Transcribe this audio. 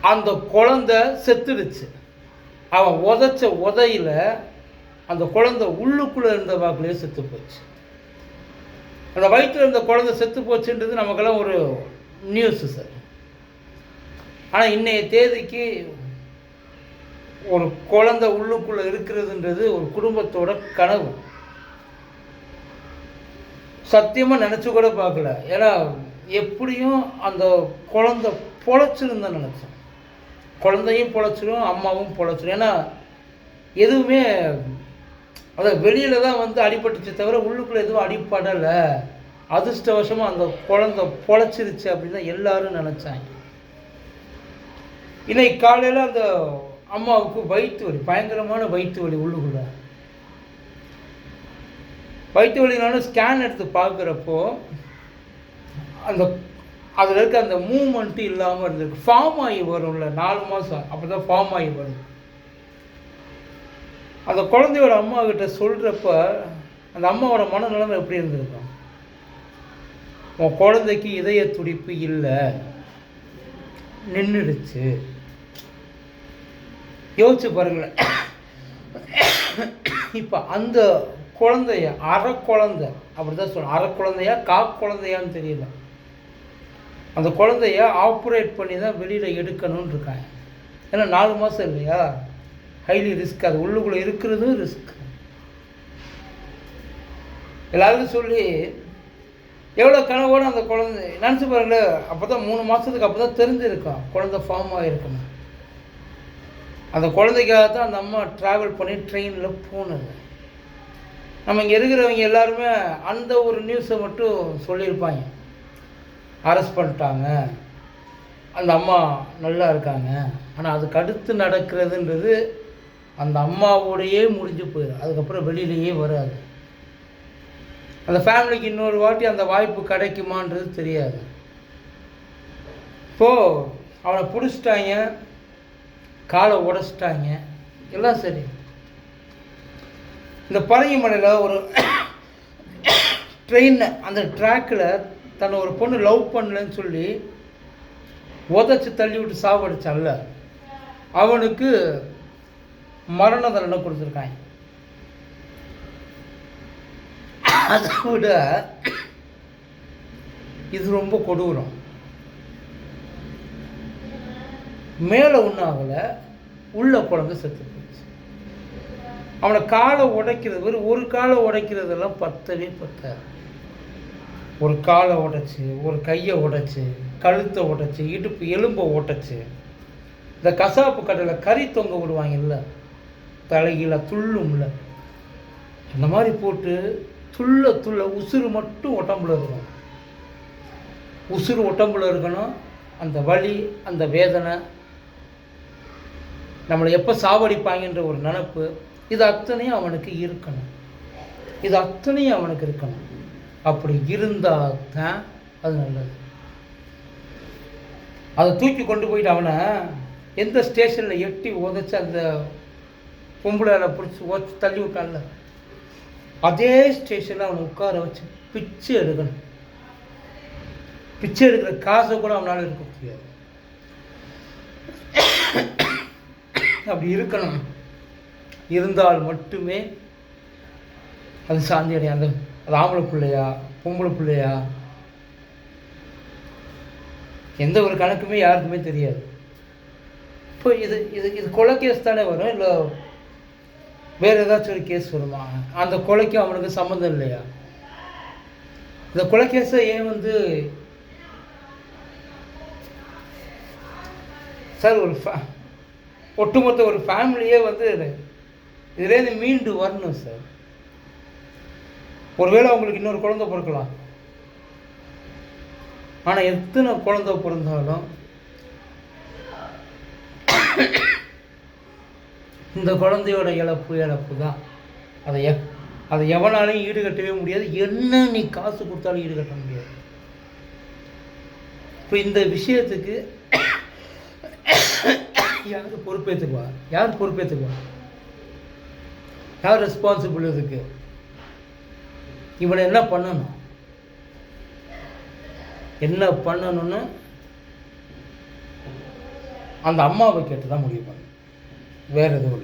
அந்த குழந்தை செத்துடுச்சு. அவன் உதச்ச உதையில் அந்த குழந்தை உள்ளுக்குள்ளே இருந்த வாக்குலேயே செத்து போச்சு. அந்த வயிற்றில் இருந்த குழந்தை செத்து போச்சுன்றது நமக்கெல்லாம் ஒரு நியூஸு சார் ஆனால் இன்றைய தேதிக்கு ஒரு குழந்தை உள்ளுக்குள்ளே இருக்கிறதுன்றது ஒரு குடும்பத்தோட கனவு. சத்தியமாக நினச்சி கூட பார்க்கல. ஏன்னா எப்படியும் அந்த குழந்தை பொழைச்சிருந்தேன் நினச்சேன். குழந்தையும் பொழைச்சிடும் அம்மாவும் பொழைச்சிடும் ஏன்னா எதுவுமே அதான் வெளியில் தான் வந்து அடிபட்டுச்சு தவிர உள்ளுக்குள்ளே எதுவும் அடிப்படலை அதிர்ஷ்டவசமாக அந்த குழந்தை பொழைச்சிருச்சு அப்படின்னு தான் எல்லாரும் நினச்சாங்க. இன்னைக்கு காலையில் அந்த அம்மாவுக்கு வயிற்று வலி பயங்கரமான வயிற்று வலி உள்ளுக்குள்ள. வயிற்று வலினாலும் ஸ்கேன் எடுத்து பார்க்குறப்போ அந்த அதில் இருக்க அந்த மூமெண்ட்டு இல்லாமல் இருந்திருக்கு ஃபார்ம் ஆகி வரும்ல நாலு மாதம் அப்போ தான் ஃபார்ம் ஆகி வரும் அந்த குழந்தையோட அம்மா கிட்ட சொல்கிறப்ப அந்த அம்மாவோட மனநிலைமை எப்படி இருந்திருக்கும்? உன் குழந்தைக்கு இதய துடிப்பு இல்லை. நின்றுடுச்சு யோசிச்சு பாருங்களேன். இப்போ அந்த குழந்தைய அரை குழந்தை அப்படி தான் சொல்லணும் அரை குழந்தையா கா குழந்தையான்னு தெரியல. அந்த குழந்தைய ஆப்ரேட் பண்ணி தான் வெளியில் எடுக்கணும்னு இருக்காங்க ஏன்னா நாலு மாதம் இல்லையா? ஹைலி ரிஸ்க் அது உள்ளுக்குள்ளே இருக்கிறதும் ரிஸ்க் எல்லாருக்கும் சொல்லி எவ்வளோ கனவோட அந்த குழந்தை நினச்சி பாருங்களேன் அப்போ தான் மூணு மாதத்துக்கு அப்போ தான் தெரிஞ்சிருக்கும் குழந்தை ஃபார்ம் ஆகிருக்கணும் அந்த குழந்தைக்காக தான் அந்த அம்மா ட்ராவல் பண்ணி ட்ரெயினில் போனது. நம்ம இங்கே இருக்கிறவங்க எல்லாருமே அந்த ஒரு நியூஸை மட்டும் சொல்லியிருப்பாங்க. அரெஸ்ட் பண்ணிட்டாங்க. அந்த அம்மா நல்லா இருக்காங்க. ஆனால் அதுக்கு அடுத்து நடக்கிறதுன்றது அந்த அம்மாவோடையே முடிஞ்சு போயிடும் அதுக்கப்புறம் வெளியிலேயே வராது. அந்த ஃபேமிலிக்கு இன்னொரு வாட்டி அந்த வாய்ப்பு கிடைக்குமான்றது தெரியாது. இப்போது அவனை பிடிச்சிட்டாங்க. காலை உடச்சிட்டாங்க. எல்லாம் சரி. இந்த பரங்கிமலையில் ஒரு ட்ரெயினை அந்த ட்ராக்கில் தன்னை ஒரு பொண்ணு லவ் பண்ணலன்னு சொல்லி உதச்சி தள்ளி விட்டு சாவடிச்சான்ல அவனுக்கு மரண தண்டனை கொடுத்துருக்காங்க. அதை விட இது ரொம்ப கொடூரம். மேலே ஒன்றும் ஆகலை உள்ள குழந்தை செத்து போச்சு. அவனை காலை உடைக்கிறது ஒரு காலை உடைக்கிறதெல்லாம் பத்தவே பத்தாது. ஒரு காலை உடைச்சி ஒரு கையை உடைச்சி கழுத்தை உடைச்சி இடுப்பு எலும்பை உடைச்சு. இந்த கசாப்பு கடையில் கறி தொங்க விடுவாங்கல்ல தலைகீழ துள்ளும்ல அந்த மாதிரி போட்டு துள்ள துள்ள உசுறு மட்டும் உடம்புல இருக்கணும். உசுறு உடம்புல இருக்கணும் அந்த வலி அந்த வேதனை. நம்மளை எப்போ சாவடிப்பாங்கன்ற ஒரு நினப்பு இது அத்தனையும் அவனுக்கு இருக்கணும். இது அத்தனையும் அவனுக்கு இருக்கணும். அப்படி இருந்தால் தான் அது நல்லது. அதை தூக்கி கொண்டு போயிட்டு அவனை எந்த ஸ்டேஷனில் எட்டி உதச்சி அந்த பொம்பளை பிடிச்சி உதச்சி தள்ளி விட்டான்ல. அதே ஸ்டேஷனில் அவனை உட்கார வச்சு பிச்சை எடுக்கணும். பிச்சை எடுக்கிற காசை கூட அவனால் எடுக்க முடியாது. அப்படி இருக்கணும். இருந்தால் மட்டுமே அது சாந்தி அடையும் அது ஆம்பளை பிள்ளையா பொம்பளை பிள்ளையா? எந்த ஒரு கணக்குமே யாருக்குமே தெரியாது. இப்போ இது இது இது கொலை கேஸ் தானே வரும்? இல்லை வேறு ஏதாச்சும் ஒரு கேஸ் வருமா? அந்த கொலைக்கும் அவனுக்கு சம்மந்தம் இல்லையா? இந்த கொலை கேஸை ஏன் வந்து சார் ஒரு ஃபே ஒட்டுமொத்த ஒரு ஃபேமிலியே வந்து இதுலேருந்து மீண்டு வரணும் சார். ஒருவேளை அவங்களுக்கு இன்னொரு குழந்த பிறக்கலாம். ஆனால் எத்தனை குழந்த பிறந்தாலும் இந்த குழந்தையோட இழப்பு இழப்பு தான். அதை எ அதை எவனாலையும் ஈடுகட்டவே முடியாது. என்ன நீ காசு கொடுத்தாலும் ஈடுகட்ட முடியாது. இப்போ இந்த விஷயத்துக்கு யார் பொறுப்பேற்றுக்குவா யார் பொறுப்பேற்றுக்குவா யார் ரெஸ்பான்சிபிள் இதுக்கு? இவனை என்ன பண்ணணும்? என்ன பண்ணணும்னு அந்த அம்மாவை கேட்டு தான் முடிவு பண்ணணும். வேறு எதுவும் இல்லை.